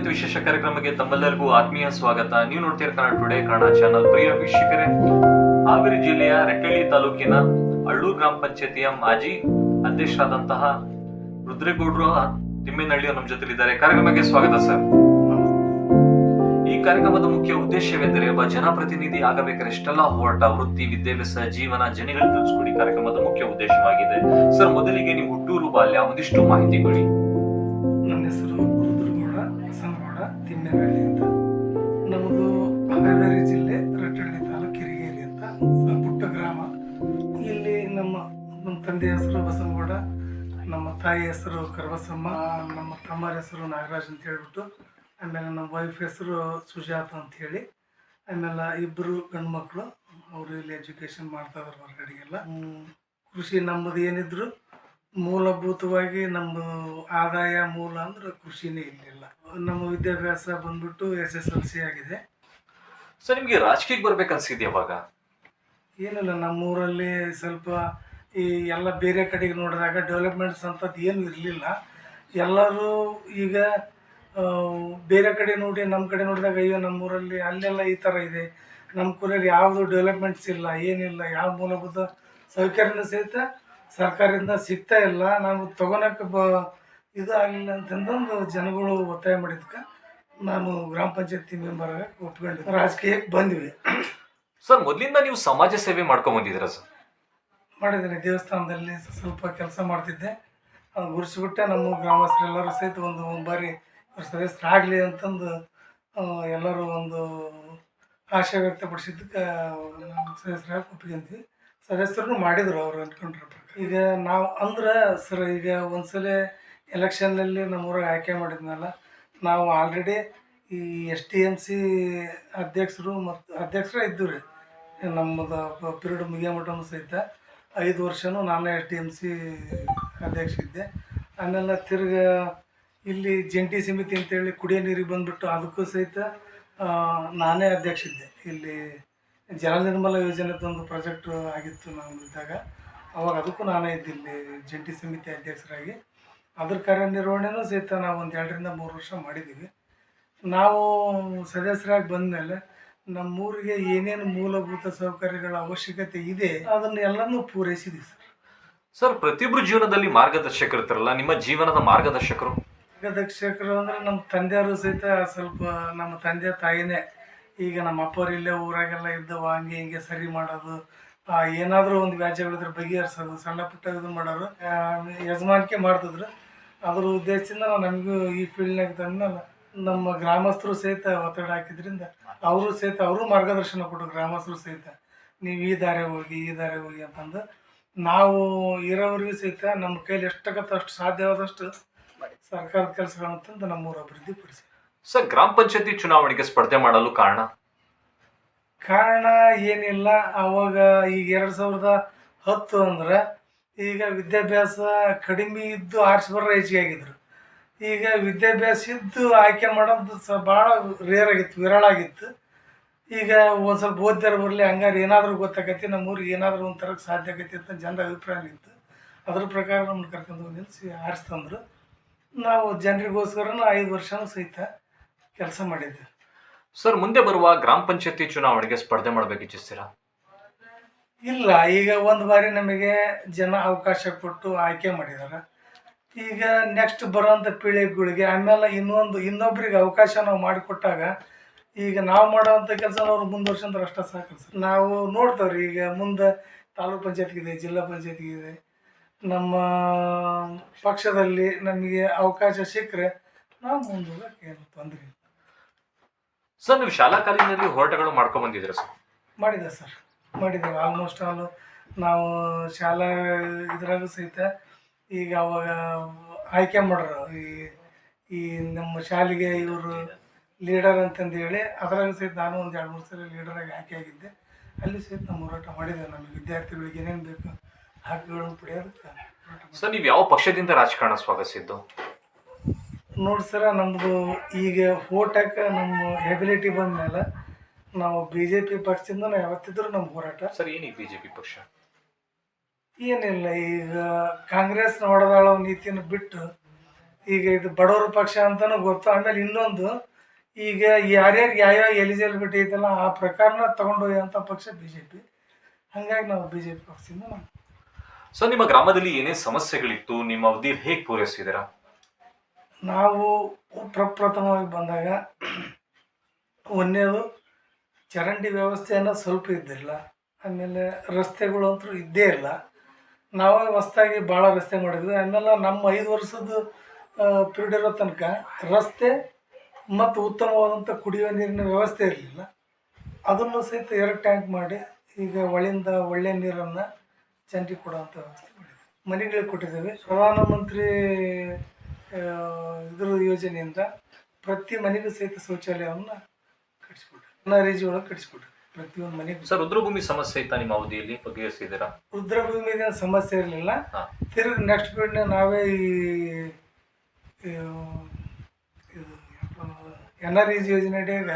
ಇವತ್ತು ವಿಶೇಷ ಕಾರ್ಯಕ್ರಮಕ್ಕೆ ತಮ್ಮೆಲ್ಲರಿಗೂ ಆತ್ಮೀಯ ಸ್ವಾಗತ. ನೀವು ನೋಡ್ತೀರ ಕನ್ನಡ ಟುಡೇ ಕನ್ನಡ ಚಾನಲ್ ಪ್ರಿಯ ವೀಕ್ಷಕರೇ, ಹಾವೇರಿ ಜಿಲ್ಲೆಯ ರೆಟ್ಟಳ್ಳಿ ತಾಲೂಕಿನ ಅಳ್ಳೂರು ಗ್ರಾಮ ಪಂಚಾಯತಿಯ ಮಾಜಿ ಅಧ್ಯಕ್ಷರಾದಂತಹ ರುದ್ರೇಗೌಡರು ತಿಮ್ಮೇನಹಳ್ಳಿ ನಮ್ಮ ಜೊತೆಲಿದ್ದಾರೆ. ಕಾರ್ಯಕ್ರಮಕ್ಕೆ ಸ್ವಾಗತ ಸರ್. ಈ ಕಾರ್ಯಕ್ರಮದ ಮುಖ್ಯ ಉದ್ದೇಶವೆಂದರೆ, ಒಬ್ಬ ಜನಪ್ರತಿನಿಧಿ ಆಗಬೇಕಾದ್ರೆ ಎಷ್ಟೆಲ್ಲ ಹೋರಾಟ, ವೃತ್ತಿ, ವಿದ್ಯಾಭ್ಯಾಸ, ಜೀವನ, ಜನಗಳ ತಿಳಿಸ್ಕೊಡಿ ಕಾರ್ಯಕ್ರಮದ ಮುಖ್ಯ ಉದ್ದೇಶವಾಗಿದೆ. ಸರ್, ಮೊದಲಿಗೆ ನೀವು ಹುಟ್ಟೂರು ಬಾಲ್ಯ ಒಂದಿಷ್ಟು ಮಾಹಿತಿ ಕೊಡಿ. ತಿಮ್ಮೇನಹಳ್ಳಿ ಅಂತ. ನಮ್ಮದು ಹಾವೇರಿ ಜಿಲ್ಲೆ ರಟ್ಟಳ್ಳಿ ತಾಲೂಕು ಕಿರಿಗೇರಿ ಅಂತ. ಪುಟ್ಟ ಗ್ರಾಮ. ಇಲ್ಲಿ ನಮ್ಮ ನಮ್ಮ ತಂದೆ ಹೆಸರು ಬಸನಗೌಡ ನಮ್ಮ ತಾಯಿ ಹೆಸರು ಕರ್ಬಸಮ್ಮ ನಮ್ಮ ತಮ್ಮರ ಹೆಸರು ನಾಗರಾಜ್ ಅಂತ ಹೇಳ್ಬಿಟ್ಟು ಆಮೇಲೆ ನಮ್ಮ ವೈಫ್ ಹೆಸರು ಸುಜಾತ ಅಂತ ಹೇಳಿ ಆಮೇಲೆ ಇಬ್ಬರು ಗಂಡು ಮಕ್ಕಳು ಅವರು ಇಲ್ಲಿ ಎಜುಕೇಷನ್ ಮಾಡ್ತಾ ಇದಾರೆ ಹೊರಗಡೆಗೆಲ್ಲ. ಕೃಷಿ ನಮ್ಮದು ಏನಿದ್ರು ಮೂಲಭೂತವಾಗಿ ನಮ್ಮ ಆದಾಯ ಮೂಲ ಅಂದ್ರೆ ಕೃಷಿನೇ ಇರಲಿಲ್ಲ ನಮ್ಮ ವಿದ್ಯಾಭ್ಯಾಸ ಬಂದ್ಬಿಟ್ಟು ಎಸ್ ಎಸ್ ಎಲ್ ಸಿ ಆಗಿದೆ. ಸರ್ ನಿಮಗೆ ರಾಜಕೀಯಕ್ಕೆ ಬರ್ಬೇಕನ್ಸಿದ್ಯ ಅವಾಗ ಏನಿಲ್ಲ ನಮ್ಮೂರಲ್ಲಿ ಸ್ವಲ್ಪ ಈ ಎಲ್ಲ ಬೇರೆ ಕಡೆಗೆ ನೋಡಿದಾಗ ಡೆವಲಪ್ಮೆಂಟ್ಸ್ ಅಂಥದ್ದು ಏನು ಇರಲಿಲ್ಲ. ಎಲ್ಲರೂ ಈಗ ಬೇರೆ ಕಡೆ ನೋಡಿ ನಮ್ಮ ಕಡೆ ನೋಡಿದಾಗ ಅಯ್ಯೋ ನಮ್ಮೂರಲ್ಲಿ ಅಲ್ಲೆಲ್ಲ ಈ ಥರ ಇದೆ. ನಮ್ಮ ಕೂರಲ್ಲಿ ಯಾವುದು ಡೆವಲಪ್ಮೆಂಟ್ಸ್ ಇಲ್ಲ ಏನಿಲ್ಲ ಯಾವ ಮೂಲಭೂತ ಸೌಕರ್ಯನೂ ಸಹಿತ ಸರ್ಕಾರದಿಂದ ಸಿಗ್ತಾ ಇಲ್ಲ. ನಾವು ತೊಗೊಳಕ್ಕೆ ಬ ಇದು ಆಗಲಿಲ್ಲ ಅಂತಂದು ಜನಗಳು ಒತ್ತಾಯ ಮಾಡಿದ್ಕೆ ನಾನು ಗ್ರಾಮ ಪಂಚಾಯತಿ ಮೆಂಬರ್ ಒಪ್ಕೊಂಡಿದ್ದೆ ರಾಜಕೀಯಕ್ಕೆ ಬಂದ್ವಿ. ಸರ್ ಮೊದಲಿಂದ ನೀವು ಸಮಾಜ ಸೇವೆ ಮಾಡ್ಕೊಂಡ್ ಬಂದಿದ್ದೀರಾ ಸರ್? ಮಾಡಿದ್ದೇನೆ. ದೇವಸ್ಥಾನದಲ್ಲಿ ಸ್ವಲ್ಪ ಕೆಲಸ ಮಾಡ್ತಿದ್ದೆ. ಅದು ಗುರುಸಿಬಿಟ್ಟೆ ನಮ್ಮ ಗ್ರಾಮಸ್ಥರೆಲ್ಲರೂ ಸಹಿತ ಒಂದು ಬಾರಿ ಸದಸ್ಯರು ಆಗಲಿ ಅಂತಂದು ಎಲ್ಲರೂ ಒಂದು ಆಶೆ ವ್ಯಕ್ತಪಡಿಸಿದ್ದಕ್ಕೆ ಸದಸ್ಯರಾಗಿ ಒಪ್ಕೊಂತೀವಿ ಸದಸ್ಯರು ಮಾಡಿದರು ಅವರು ಅಂದ್ಕೊಂಡ್ರಪ್ಪ. ಈಗ ನಾವು ಅಂದ್ರೆ ಸರ್ ಈಗ ಒಂದ್ಸಲ ಎಲೆಕ್ಷನ್ನಲ್ಲಿ ನಮ್ಮೂರಾಗ ಆಯ್ಕೆ ಮಾಡಿದ್ನಲ್ಲ, ನಾವು ಆಲ್ರೆಡಿ ಈ ಎಸ್ ಟಿ ಎಂ ಸಿ ಅಧ್ಯಕ್ಷರು ಮತ್ತು ಅಧ್ಯಕ್ಷರೇ ಇದ್ದು ರೀ ನಮ್ಮದು ಪಿರಿಯಡ್ ಮುಗಿಯ ಮಟನೂ ಸಹಿತ ಐದು ವರ್ಷನೂ ನಾನೇ ಎಸ್ ಟಿ ಎಂ ಸಿ ಅಧ್ಯಕ್ಷ ಇದ್ದೆ. ಆಮೇಲೆ ತಿರ್ಗ ಇಲ್ಲಿ ಜಂಟಿ ಸಮಿತಿ ಅಂತೇಳಿ ಕುಡಿಯೋ ನೀರಿಗೆ ಬಂದ್ಬಿಟ್ಟು ಅದಕ್ಕೂ ಸಹಿತ ನಾನೇ ಅಧ್ಯಕ್ಷ ಇದ್ದೆ. ಇಲ್ಲಿ ಜಲ ನಿರ್ಮಲ ಯೋಜನೆದೊಂದು ಪ್ರಾಜೆಕ್ಟ್ ಆಗಿತ್ತು ನಾನು ಇದ್ದಾಗ. ಅವಾಗ ಅದಕ್ಕೂ ನಾನೇ ಇದ್ದಿಲ್ಲಿ ಜಂಟಿ ಸಮಿತಿ ಅಧ್ಯಕ್ಷರಾಗಿ. ಅದ್ರ ಕಾರ್ಯನಿರ್ವಹಣೆನೂ ಸಹಿತ ನಾವು ಒಂದು ಎರಡರಿಂದ ಮೂರು ವರ್ಷ ಮಾಡಿದ್ದೀವಿ ನಾವು ಸದಸ್ಯರಾಗಿ ಬಂದಮೇಲೆ ನಮ್ಮೂರಿಗೆ ಏನೇನು ಮೂಲಭೂತ ಸೌಕರ್ಯಗಳ ಅವಶ್ಯಕತೆ ಇದೆ ಅದನ್ನ ಎಲ್ಲನೂ ಪೂರೈಸಿದ್ವಿ ಸರ್. ಸರ್ ಪ್ರತಿಯೊಬ್ಬರು ಜೀವನದಲ್ಲಿ ಮಾರ್ಗದರ್ಶಕರು ಇರ್ತಾರಲ್ಲ ನಿಮ್ಮ ಜೀವನದ ಮಾರ್ಗದರ್ಶಕರು? ಮಾರ್ಗದರ್ಶಕರು ಅಂದರೆ ನಮ್ಮ ತಂದೆಯವರು ಸಹಿತ ಸ್ವಲ್ಪ ನಮ್ಮ ತಂದೆ ತಾಯಿನೇ. ಈಗ ನಮ್ಮ ಅಪ್ಪವ್ರು ಇಲ್ಲೇ ಊರಾಗೆಲ್ಲ ಇದ್ದವ ಹಂಗೆ ಹಿಂಗೆ ಸರಿ ಮಾಡೋದು ಏನಾದರೂ ಒಂದು ವ್ಯಾಜ್ಯಗಳಿದ್ರೆ ಬಗೆಹರಿಸೋದು, ಸಣ್ಣ ಪುಟ್ಟ ಇದು ಮಾಡೋರು ಯಜಮಾನಿಕೆ ಮಾಡ್ತಿದ್ರು. ಅದ್ರ ಉದ್ದೇಶದಿಂದ ನಾವು ನಮಗೂ ಈ ಫೀಲ್ಡ್ನಾಗ ತಂದ್ಮೇಲೆ ನಮ್ಮ ಗ್ರಾಮಸ್ಥರು ಸಹಿತ ಒತ್ತಡ ಹಾಕಿದ್ರಿಂದ ಅವರು ಸಹಿತ, ಅವರು ಮಾರ್ಗದರ್ಶನ ಕೊಟ್ಟರು ಗ್ರಾಮಸ್ಥರು ಸಹಿತ. ನೀವು ಈ ದಾರೆ ಹೋಗಿ, ಈ ದಾರೆ ಹೋಗಿ ಅಂತಂದು ನಾವು ಇರೋವರೆಗೂ ಸಹಿತ ನಮ್ಮ ಕೈಲಿ ಎಷ್ಟಾಗತ್ತೋ ಅಷ್ಟು ಸಾಧ್ಯವಾದಷ್ಟು ಸರ್ಕಾರದ ಕೆಲಸಗಳಂತಂದು ನಮ್ಮೂರು ಅಭಿವೃದ್ಧಿ ಪಡಿಸಿ ಸರ್, ಗ್ರಾಮ ಪಂಚಾಯತಿ ಚುನಾವಣೆಗೆ ಸ್ಪರ್ಧೆ ಮಾಡಲು ಕಾರಣ? ಕಾರಣ ಏನಿಲ್ಲ. ಅವಾಗ ಈಗ ಎರಡು ಸಾವಿರದ ಹತ್ತು ಅಂದ್ರೆ ಈಗ ವಿದ್ಯಾಭ್ಯಾಸ ಕಡಿಮೆ ಇದ್ದು ಆರ್ಟ್ಸ್ ಬರೋ ಹೆಚ್ಚಿಗೆ ಆಗಿದ್ರು. ಈಗ ವಿದ್ಯಾಭ್ಯಾಸ ಇದ್ದು ಆಯ್ಕೆ ಮಾಡೋದು ಸ ಭಾಳ ರೇರ್ ಆಗಿತ್ತು, ವಿರಳ ಆಗಿತ್ತು. ಈಗ ಒಂದು ಸ್ವಲ್ಪ ಓದ್ಯಾರ ಬರಲಿ, ಹಂಗಾರೆ ಏನಾದರೂ ಗೊತ್ತಾಗತ್ತೆ ನಮ್ಮ ಊರಿಗೆ ಏನಾದರೂ ಒಂದು ತರಕ್ಕೆ ಸಾಧ್ಯ ಆಗತ್ತೆ ಅಂತ ಜನರ ಅಭಿಪ್ರಾಯ ಇತ್ತು. ಅದ್ರ ಪ್ರಕಾರ ನಮ್ಮನ್ನು ಕರ್ಕೊಂಡು ನಿಲ್ಲಿಸಿ ಆರ್ಟ್ಸ್ ತಂದರು. ನಾವು ಜನರಿಗೋಸ್ಕರನೂ ಐದು ವರ್ಷನೂ ಸಹಿತ ಕೆಲಸ ಮಾಡಿದ್ವಿ. ಸರ್, ಮುಂದೆ ಬರುವ ಗ್ರಾಮ ಪಂಚಾಯತಿ ಚುನಾವಣೆಗೆ ಸ್ಪರ್ಧೆ ಮಾಡಬೇಕು ಇಚ್ಛಿಸ್ತೀರಾ? ಇಲ್ಲ, ಈಗ ಒಂದು ಬಾರಿ ನಮಗೆ ಜನ ಅವಕಾಶ ಕೊಟ್ಟು ಆಯ್ಕೆ ಮಾಡಿದ್ದಾರೆ ಈಗ ನೆಕ್ಸ್ಟ್ ಬರೋಂಥ ಪೀಳಿಗೆಗಳಿಗೆ ಆಮೇಲೆ ಇನ್ನೊಂದು, ಇನ್ನೊಬ್ರಿಗೆ ಅವಕಾಶ ನಾವು ಮಾಡಿಕೊಟ್ಟಾಗ ಈಗ ನಾವು ಮಾಡೋವಂಥ ಕೆಲಸ ಅವ್ರು ಮುಂದುವರ್ಸಂದ್ರೆ ಅಷ್ಟೇ ಸಾಕು ಸರ್. ನಾವು ನೋಡ್ತೇವ್ರಿ, ಈಗ ಮುಂದೆ ತಾಲೂಕ್ ಪಂಚಾಯತ್ಗಿದೆ ಜಿಲ್ಲಾ ಪಂಚಾಯತ್ಗಿದೆ ನಮ್ಮ ಪಕ್ಷದಲ್ಲಿ ನಮಗೆ ಅವಕಾಶ ಸಿಕ್ಕರೆ ನಾವು ಮುಂದೋಗಕ್ಕೆ ಏನು ತೊಂದರೆ ಸರ್ ನೀವು ಶಾಲಾ ಕಾಲೇಜಿನಲ್ಲಿ ಹೋರಾಟಗಳು ಮಾಡ್ಕೊಂಡ್ ಬಂದಿದ್ದೀರಾ ಸರ್? ಮಾಡಿದೆ ಸರ್ ಮಾಡಿದ್ದೇವೆ. ಆಲ್ಮೋಸ್ಟ್ ಆಲ್ ನಾವು ಶಾಲಾ ಇದ್ರಾಗ ಸಹಿತ ಈಗ ಅವಾಗ ಆಯ್ಕೆ ಮಾಡ್ರು. ಈ ಈ ನಮ್ಮ ಶಾಲೆಗೆ ಇವರು ಲೀಡರ್ ಅಂತಂದು ಹೇಳಿ ಅದ್ರಾಗ ಸಹಿತ ನಾನು ಒಂದು ಎರಡು ಮೂರು ಸಲ ಲೀಡರಾಗಿ ಆಯ್ಕೆ ಆಗಿದ್ದೆ. ಅಲ್ಲಿ ಸಹಿತ ನಮ್ಮ ಹೋರಾಟ ಮಾಡಿದೆ. ನಮ್ಮ ವಿದ್ಯಾರ್ಥಿಗಳಿಗೆ ಏನೇನು ಬೇಕು ಹಕ್ಕುಗಳನ್ನು ಪಡೆಯೋದಕ್ಕೆ ಸರ್ ನೀವು ಯಾವ ಪಕ್ಷದಿಂದ ರಾಜಕಾರಣ ಸ್ವಾಗತಿಸಿದ್ದು? ನೋಡಿ ಸರ ನಮ್ಮದು ಈಗ ಓಟಕ್ಕೆ ನಮ್ಮ ಎಬಿಲಿಟಿ ಬಂದ ಮೇಲೆ ನಾವು ಬಿ ಜೆ ಪಿ ಪಕ್ಷದಿಂದ ನಾವು ಯಾವತ್ತಿದ್ರು ನಮ್ಮ ಹೋರಾಟ. ಸರ್ ಏನೀಗ ಪಿ ಪಕ್ಷ? ಏನಿಲ್ಲ ಈಗ ಕಾಂಗ್ರೆಸ್ ಹೊಡೆದಾಳೋ ನೀತಿಯನ್ನು ಬಿಟ್ಟು ಈಗ ಇದು ಬಡವರ ಪಕ್ಷ ಅಂತಲೂ ಗೊತ್ತು. ಆಮೇಲೆ ಇನ್ನೊಂದು ಈಗ ಯಾರ್ಯಾರು ಯಾವ್ಯಾವ ಎಲಿಜಿಬಿಲಿಟಿ ಐತಲ್ಲ ಆ ಪ್ರಕಾರನ ಅಂತ ಪಕ್ಷ ಬಿ ಜೆ ಪಿ ಹಾಗಾಗಿ ನಾವು ಬಿ ಜೆ ಪಿ ಪಕ್ಷದಿಂದ ನಾವು. ಸೊ ನಿಮ್ಮ ಗ್ರಾಮದಲ್ಲಿ ಏನೇ ಸಮಸ್ಯೆಗಳಿತ್ತು ನಿಮ್ಮ ಅವಧಿ ಹೇಗೆ ಪೂರೈಸಿದ್ದೀರಾ? ನಾವು ಪ್ರಪ್ರಥಮವಾಗಿ ಬಂದಾಗ ಒಂದೇದು ಚರಂಡಿ ವ್ಯವಸ್ಥೆ ಅನ್ನೋದು ಸ್ವಲ್ಪ ಇದ್ದಿಲ್ಲ ಆಮೇಲೆ ರಸ್ತೆಗಳು ಅಂತೂ ಇದ್ದೇ ಇಲ್ಲ. ನಾವೇ ಹೊಸ್ದಾಗಿ ಭಾಳ ರಸ್ತೆ ಮಾಡಿದ್ವಿ. ಆಮೇಲೆ ನಮ್ಮ ಐದು ವರ್ಷದ ಪೀರಿಯಡ್ ಇರೋ ತನಕ ರಸ್ತೆ ಮತ್ತು ಉತ್ತಮವಾದಂಥ ಕುಡಿಯುವ ನೀರಿನ ವ್ಯವಸ್ಥೆ ಇರಲಿಲ್ಲ. ಅದನ್ನು ಸಹಿತ ಎರಡು ಟ್ಯಾಂಕ್ ಮಾಡಿ ಈಗ ಒಳಿಂದ ಒಳ್ಳೆಯ ನೀರನ್ನು ಜನರಿಗೆ ಕೊಡುವಂಥ ವ್ಯವಸ್ಥೆ ಮಾಡಿದ್ವಿ. ಮನೆಗಳಿಗೆ ಕೊಟ್ಟಿದ್ದೇವೆ. ಪ್ರಧಾನಮಂತ್ರಿ ಇದ್ರ ಯೋಜನೆಯಿಂದ ಪ್ರತಿ ಮನೆಗೂ ಸಹಿತ ಶೌಚಾಲಯವನ್ನು ಕಟ್ಟಿಸ್ಕೊಟ್ರು. ಎನ್ ಒಳಗೆ ಕಟ್ಟಿಸ್ಕೊಟ್ರು. ಪ್ರತಿಯೊಂದು ಮನೆಗೂ. ಸರ್ ರುದ್ರಭೂಮಿ ಸಮಸ್ಯೆ ಇತ್ತಾ ನಿಮ್ಮ ಅವಧಿಯಲ್ಲಿ? ಬಗೆಹರಿಸಿದ್ದೀರಾ? ರುದ್ರಭೂಮಿಗೆ ಸಮಸ್ಯೆ ಇರಲಿಲ್ಲ. ತಿರುಗಿ ನೆಕ್ಸ್ಟ್ ಪೀರಿಯಡ್ನ ನಾವೇ ಈ ಎನ್ ಆರ್ ಇಜ್ ಯೋಜನೆ ಅಡಿಯಾಗ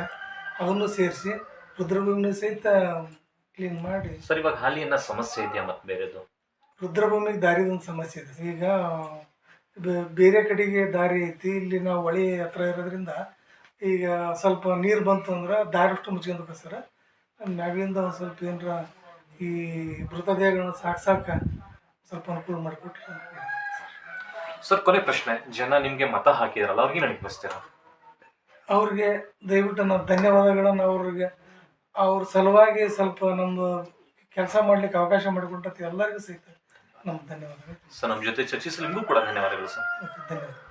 ಅದನ್ನು ಸೇರಿಸಿ ರುದ್ರಭೂಮಿನ ಸಹಿತ ಕ್ಲೀನ್ ಮಾಡಿ. ಸರ್ ಇವಾಗ ಹಾಲಿಯನ್ನ ಸಮಸ್ಯೆ ಇದೆಯಾ ಮತ್ತೆ ಬೇರೆದು? ರುದ್ರಭೂಮಿಗೆ ದಾರಿದೊಂದು ಸಮಸ್ಯೆ ಇದೆ. ಈಗ ಬೇರೆ ಕಡೆಗೆ ದಾರಿ ಐತಿ. ಇಲ್ಲಿ ನಾವು ಹೊಳೆ ಹತ್ರ ಇರೋದ್ರಿಂದ ಈಗ ಸ್ವಲ್ಪ ನೀರು ಬಂತು ಅಂದ್ರೆ ದಾರಿ ಅಷ್ಟು ಮುಚ್ಕೊಂಡು ಸರ್. ಮ್ಯಾಗಿಂದ ಒಂದು ಸ್ವಲ್ಪ ಏನರ ಈ ಮೃತದೇಹಗಳನ್ನ ಸಾಕ್ಸಾಕ ಸ್ವಲ್ಪ ಅನುಕೂಲ ಮಾಡಿಕೊಟ್ರೆ ಸರ್. ಕೊನೆ ಪ್ರಶ್ನೆ. ಜನ ನಿಮಗೆ ಮತ ಹಾಕಿದ್ರಲ್ಲ ಅವ್ರಿಗೆ ನನಗೆ ಬಸ್ತೀರಾ ಅವ್ರಿಗೆ ದಯವಿಟ್ಟು ನಾನು ಧನ್ಯವಾದಗಳನ್ನು ಅವ್ರಿಗೆ. ಅವ್ರ ಸಲುವಾಗಿ ಸ್ವಲ್ಪ ನಮ್ಮದು ಕೆಲಸ ಮಾಡ್ಲಿಕ್ಕೆ ಅವಕಾಶ ಮಾಡಿಕೊಟ್ಟಂತ ಎಲ್ಲರಿಗೂ ಸಹಿತ ನಮ್ಮ ಧನ್ಯವಾದಗಳು. ಸರ್ ನಮ್ಮ ಜೊತೆ ಚರ್ಚಿಸಲು ನಿಮಗೂ ಕೂಡ ಧನ್ಯವಾದಗಳು ಸರ್. ಧನ್ಯವಾದ